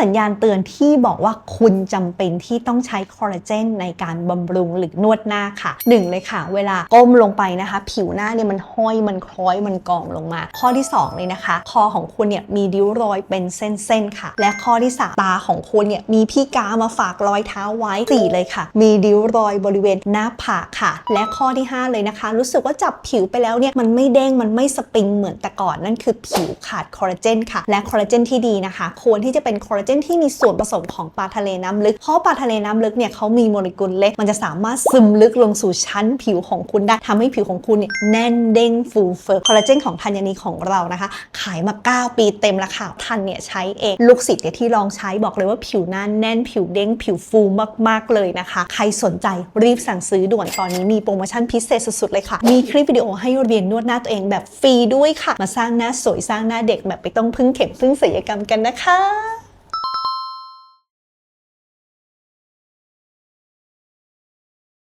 สัญญาณเตือนที่บอกว่าคุณจำเป็นที่ต้องใช้คอลลาเจนในการบำรุงหรือนวดหน้าค่ะหนึ่งเลยค่ะ เวลาก้มลงไปนะคะ ผิวหน้าเนี่ยมันห้อยมันคล้อยมันกองลงมา ข้อที่สองเลยนะคะ คอของคุณเนี่ยมีริ้วรอยเป็นเส้นๆค่ะ และข้อที่สามตาของคุณเนี่ยมีพี่กามาฝากรอยเท้าไว้สี่เลยค่ะ มีริ้วรอยบริเวณหน้าผากค่ะ และข้อที่ห้าเลยนะคะ รู้สึกว่าจับผิวไปแล้วเนี่ยมันไม่เด้งมันไม่สปริงเหมือนแต่ก่อนนั่นคือผิวขาดคอลลาเจนค่ะและคอลลาเจนที่ดีนะคะ ควรที่จะเป็นคอลลาเจนที่มีส่วนผสมของปลาทะเลน้ำลึก เพราะปลาทะเลน้ำลึกเนี่ยเขามีโมเลกุลเล็ก มันจะสามารถซึมลึกลงสู่ชั้นผิวของคุณได้ทำให้ผิวของคุณเนี่ยแน่นเด้งฟูเฟิร์คอลลาเจนของธัญนีของเรานะคะ ขายมา 9 ปีเต็มแล้วค่ะทันเนี่ยใช้เอง ลูกศิษย์เนี่ยที่ลองใช้บอกเลยว่าผิวหน้าแน่นผิวเด้งผิวฟูมากๆเลยนะคะ ใครสนใจรีบสั่งซื้อด่วนตอนนี้มีโปรโมชั่นพิเศษสุดๆเลยค่ะ มีคลิปวิดีโอให้เรียนนวดหน้าตัวเองแบบฟรีด้วยค่ะ มาสร้างหน้าสวยสร้างหน้าเด็กแบบไม่ต้องพึ่งเข็มพึ่งศัลยกรรมกันนะคะ